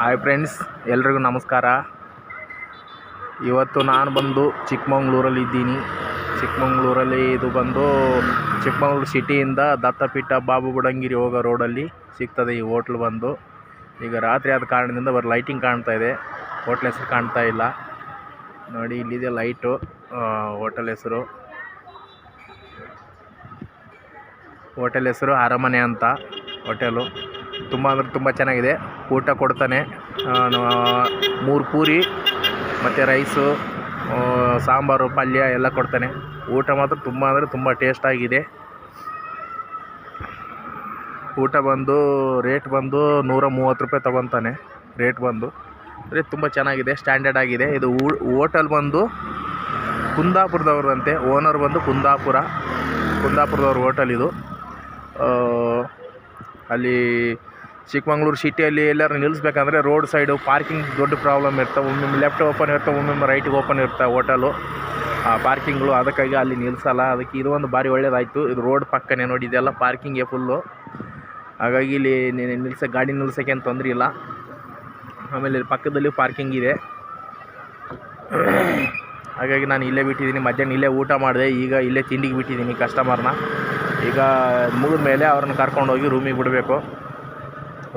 Hi friends ಎಲ್ರಿಗೂ ನಮಸ್ಕಾರ. ಇವತ್ತು ನಾನು ಬಂದು ಚಿಕ್ಕಮಂಗ್ಳೂರಲ್ಲಿ ಇದ್ದೀನಿ. ಚಿಕ್ಕಮಂಗ್ಳೂರಲ್ಲಿ ಇದು ಬಂದು ಚಿಕ್ಕಮಂಗ್ಳೂರು ಸಿಟಿಯಿಂದ ದತ್ತಪೀಠ ಬಾಬು ಬುಡಂಗಿರಿ ಹೋಗೋ ರೋಡಲ್ಲಿ ಸಿಗ್ತದೆ ಈ ಹೋಟ್ಲ್ ಬಂದು. ಈಗ ರಾತ್ರಿ ಆದ ಕಾರಣದಿಂದ ಬರೀ ಲೈಟಿಂಗ್ ಕಾಣ್ತಾ ಇದೆ. ಹೋಟ್ಲ್ ಹೆಸರು ಕಾಣ್ತಾ ಇಲ್ಲ. ನೋಡಿ, ಇಲ್ಲಿದೆ ಲೈಟು ಹೋಟೆಲ್ ಹೆಸರು. ಹೋಟೆಲ್ ಹೆಸರು ಅರಮನೆ ಅಂತ, ಹೋಟೆಲು. ತುಂಬ ಅಂದರೆ ತುಂಬ ಚೆನ್ನಾಗಿದೆ. ಊಟ ಕೊಡ್ತಾನೆ. ಮೂರು ಪೂರಿ, ಮತ್ತು ರೈಸು ಸಾಂಬಾರು, ಪಲ್ಯ ಎಲ್ಲ ಕೊಡ್ತಾನೆ. ಊಟ ಮಾತ್ರ ತುಂಬ ಅಂದರೆ ತುಂಬ ಟೇಸ್ಟಾಗಿದೆ ಊಟ ಬಂದು ರೇಟ್ ಬಂದು ನೂರ ಮೂವತ್ತು ರೂಪಾಯಿ ತೊಗೊತಾನೆ. ರೇಟ್ ಬಂದು. ಅಂದರೆ ತುಂಬ ಚೆನ್ನಾಗಿದೆ ಸ್ಟ್ಯಾಂಡರ್ಡ್ ಆಗಿದೆ. ಇದು ಹೋಟೆಲ್ ಬಂದು ಕುಂದಾಪುರದವ್ರದಂತೆ ಓನರ್ ಬಂದು ಕುಂದಾಪುರ. ಕುಂದಾಪುರದವ್ರ ಹೋಟೆಲ್ ಇದು. ಅಲ್ಲಿ ಚಿಕ್ಕಮಂಗ್ಳೂರು ಸಿಟಿಯಲ್ಲಿ ಎಲ್ಲರೂ ನಿಲ್ಲಿಸ್ಬೇಕಂದ್ರೆ ರೋಡ್ ಸೈಡು ಪಾರ್ಕಿಂಗ್ ದೊಡ್ಡ ಪ್ರಾಬ್ಲಮ್ ಇರ್ತವೆ. ಒಮ್ಮೊಮ್ಮೆ ಲೆಫ್ಟ್ ಓಪನ್ ಇರ್ತವೆ, ಒಮ್ಮೊಮ್ಮೆ ರೈಟಿಗೆ ಓಪನ್ ಇರ್ತವೆ ಹೋಟಲು ಪಾರ್ಕಿಂಗ್ಗಳು ಅದಕ್ಕಾಗಿ ಅಲ್ಲಿ ನಿಲ್ಲಿಸಲ್ಲ ಅದಕ್ಕೆ ಇದು ಒಂದು ಭಾರಿ ಒಳ್ಳೇದಾಯಿತು. ಇದು ರೋಡ್ ಪಕ್ಕನೇ ನೋಡಿ, ಇದೆಲ್ಲ ಪಾರ್ಕಿಂಗೇ ಫುಲ್ಲು ಹಾಗಾಗಿ ಇಲ್ಲಿ ನಿಲ್ಲಿಸ ಗಾಡಿ ನಿಲ್ಸೋಕ್ಕೆ ಏನು ತೊಂದರೆ ಇಲ್ಲ. ಆಮೇಲೆ ಇಲ್ಲಿ ಪಕ್ಕದಲ್ಲಿ ಪಾರ್ಕಿಂಗ್ ಇದೆ. ಹಾಗಾಗಿ ನಾನು ಇಲ್ಲೇ ಬಿಟ್ಟಿದ್ದೀನಿ. ಮಧ್ಯಾಹ್ನ ಇಲ್ಲೇ ಊಟ ಮಾಡಿದೆ. ಈಗ ಇಲ್ಲೇ ತಿಂಡಿಗೆ ಬಿಟ್ಟಿದ್ದೀನಿ ಕಸ್ಟಮರ್ನ ಈಗ ಮುಗಿದ ಮೇಲೆ ಅವ್ರನ್ನ ಕರ್ಕೊಂಡೋಗಿ ರೂಮಿಗೆ ಬಿಡಬೇಕು.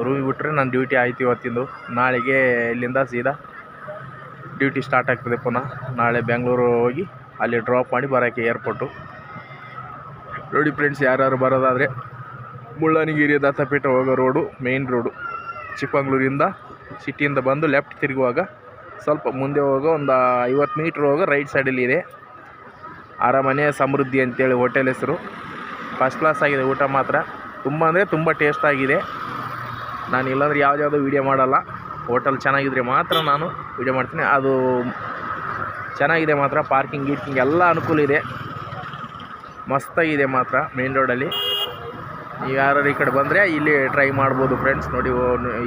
ರೂಮಿಗೆ ಬಿಟ್ಟರೆ ನನ್ನ ಡ್ಯೂಟಿ ಆಯ್ತು ಇವತ್ತಿಂದು. ನಾಳೆಗೆ ಇಲ್ಲಿಂದ ಸೀದಾ ಡ್ಯೂಟಿ ಸ್ಟಾರ್ಟ್ ಆಗ್ತದೆ ಪುನಃ. ನಾಳೆ ಬೆಂಗಳೂರು ಹೋಗಿ ಅಲ್ಲಿ ಡ್ರಾಪ್ ಮಾಡಿ ಬರೋಕ್ಕೆ ಏರ್ಪೋರ್ಟು ನೋಡಿ ಫ್ರೆಂಡ್ಸ್ ಯಾರ್ಯಾರು ಬರೋದಾದರೆ ಮುಳ್ಳನಗಿರಿ ದತ್ತಪೀಠ ಹೋಗೋ ರೋಡು ಮೇಯ್ನ್ ರೋಡು ಚಿಕ್ಕಮಂಗ್ಳೂರಿಂದ ಸಿಟಿಯಿಂದ ಬಂದು ಲೆಫ್ಟ್ ತಿರುಗುವಾಗ ಸ್ವಲ್ಪ ಮುಂದೆ ಹೋಗೋ ಒಂದು ಐವತ್ತು ಮೀಟ್ರ್ ಹೋಗೋ ರೈಟ್ ಸೈಡಲ್ಲಿ ಇದೆ. ಅರಮನೆ ಸಮೃದ್ಧಿ ಅಂತೇಳಿ ಹೋಟೆಲ್ ಹೆಸರು. ಫಸ್ಟ್ ಕ್ಲಾಸ್ ಆಗಿದೆ ಊಟ ಮಾತ್ರ. ತುಂಬ ಅಂದರೆ ತುಂಬ ಟೇಸ್ಟ್ ಆಗಿದೆ. ನಾನು ಇಲ್ಲಾಂದ್ರೆ ಯಾವುದ್ಯಾವುದೋ ವೀಡಿಯೋ ಮಾಡಲ್ಲ. ಹೋಟೆಲ್ ಚೆನ್ನಾಗಿದ್ರೆ ಮಾತ್ರ ನಾನು ವೀಡಿಯೋ ಮಾಡ್ತೀನಿ. ಅದು ಚೆನ್ನಾಗಿದೆ ಮಾತ್ರ ಪಾರ್ಕಿಂಗ್ ಗೀರ್ಕಿಂಗ್ ಎಲ್ಲ ಅನುಕೂಲ ಇದೆ. ಮಸ್ತಾಗಿದೆ ಮಾತ್ರ ಮೇನ್ ರೋಡಲ್ಲಿ ನೀವು ಯಾರು ಈ ಕಡೆ ಬಂದರೆ ಇಲ್ಲಿ ಟ್ರೈ ಮಾಡ್ಬೋದು ಫ್ರೆಂಡ್ಸ್ ನೋಡಿ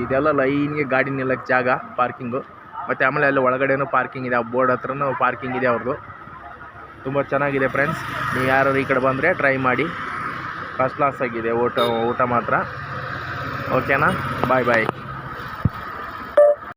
ಇದೆಲ್ಲ ಲೈನ್ಗೆ ಗಾಡಿ ನಿಲ್ಲಕ್ಕೆ ಜಾಗ ಪಾರ್ಕಿಂಗು ಮತ್ತು ಆಮೇಲೆ ಅಲ್ಲಿ ಒಳಗಡೆನೂ ಪಾರ್ಕಿಂಗ್ ಇದೆ. ಆ ಬೋರ್ಡ್ ಹತ್ರನೂ ಪಾರ್ಕಿಂಗ್ ಇದೆ ಅವ್ರದ್ದು ತುಂಬ ಚೆನ್ನಾಗಿದೆ ಫ್ರೆಂಡ್ಸ್ ನೀವು ಯಾರು ಈ ಕಡೆ ಬಂದರೆ ಟ್ರೈ ಮಾಡಿ. ಫಸ್ಟ್ ಕ್ಲಾಸ್ ಆಗಿದೆ. ಊಟ ಊಟ ಮಾತ್ರ. ఓకేనా? Bye bye.